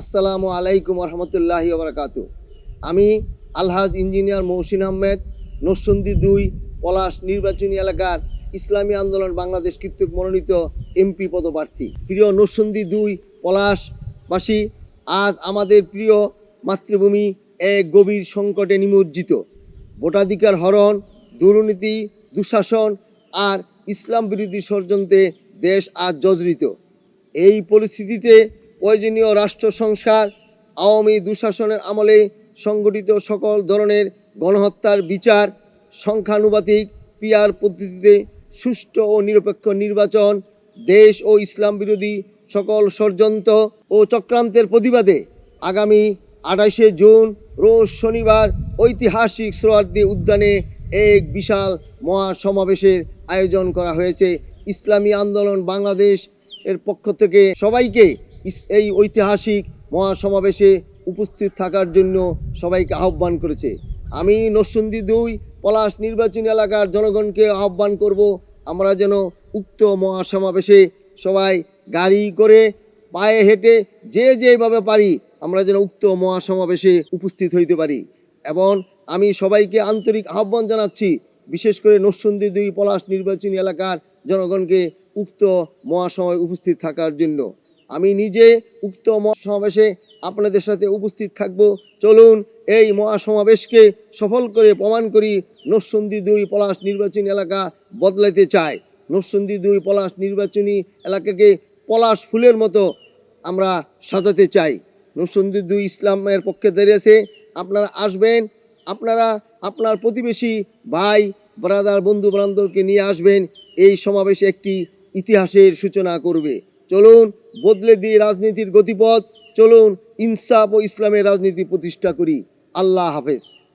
আসসালামু আলাইকুম রহমতুল্লাহি ওবরাকাত আমি আলহাজ ইঞ্জিনিয়ার মহসিন আহমেদ, নরসন্দী দুই, পলাশ নির্বাচনী এলাকার ইসলামী আন্দোলন বাংলাদেশ কর্তৃক মনোনীত এমপি পদপ্রার্থী। প্রিয় নরসন্দী দুই, পলাশবাসী, আজ আমাদের প্রিয় মাতৃভূমি এক গভীর সংকটে নিমজ্জিত। ভোটাধিকার হরণ, দুর্নীতি, দুঃশাসন আর ইসলাম বিরোধী ষড়যন্ত্রে দেশ আজ জর্জরিত। এই পরিস্থিতিতে প্রয়োজনীয় রাষ্ট্র সংস্কার, আওয়ামী দুঃশাসনের আমলে সংগঠিত সকল ধরনের গণহত্যার বিচার, সংখ্যানুপাতিক পিয়ার পদ্ধতিতে সুষ্ঠু ও নিরপেক্ষ নির্বাচন, দেশ ও ইসলাম বিরোধী সকল ষড়যন্ত্র ও চক্রান্তের প্রতিবাদে আগামী আঠাশে জুন, রোজ শনিবার ঐতিহাসিক সোহরার্দি উদ্যানে এক বিশাল মহাসমাবেশের আয়োজন করা হয়েছে। ইসলামী আন্দোলন বাংলাদেশ এর পক্ষ থেকে সবাইকে এই ঐতিহাসিক মহাসমাবেশে উপস্থিত থাকার জন্য সবাইকে আহ্বান করেছে। আমি নরসন্দী দুই পলাশ নির্বাচনী এলাকার জনগণকে আহ্বান করব, আমরা যেন উক্ত মহাসমাবেশে সবাই গাড়ি করে পায়ে হেঁটে যে যেভাবে পারি, আমরা যেন উক্ত মহাসমাবেশে উপস্থিত হইতে পারি। এবং আমি সবাইকে আন্তরিক আহ্বান জানাচ্ছি, বিশেষ করে নরসন্দী দুই পলাশ নির্বাচনী এলাকার জনগণকে উক্ত মহাসমায় উপস্থিত থাকার জন্য। আমি নিজে উক্ত মহাসমাবেশে আপনাদের সাথে উপস্থিত থাকব। চলুন এই মহাসমাবেশকে সফল করে প্রমাণ করি নসন্দি দুই পলাশ নির্বাচনী এলাকা বদলাতে চায়। নরসন্দী দুই পলাশ নির্বাচনী এলাকাকে পলাশ ফুলের মতো আমরা সাজাতে চাই। নরসন্দী দুই ইসলামের পক্ষে দাঁড়িয়েছে আপনারা আসবেন। আপনারা আপনার প্রতিবেশী ভাই ব্রাদার বন্ধু বান্ধবকে নিয়ে আসবেন। এই সমাবেশে একটি ইতিহাসের সূচনা করবে। চলুন বদলে দিয়ে রাজনীতির গতিপথ চলুন ইনসাফ ও ইসলামের রাজনীতি প্রতিষ্ঠা করি। আল্লাহ হাফেজ।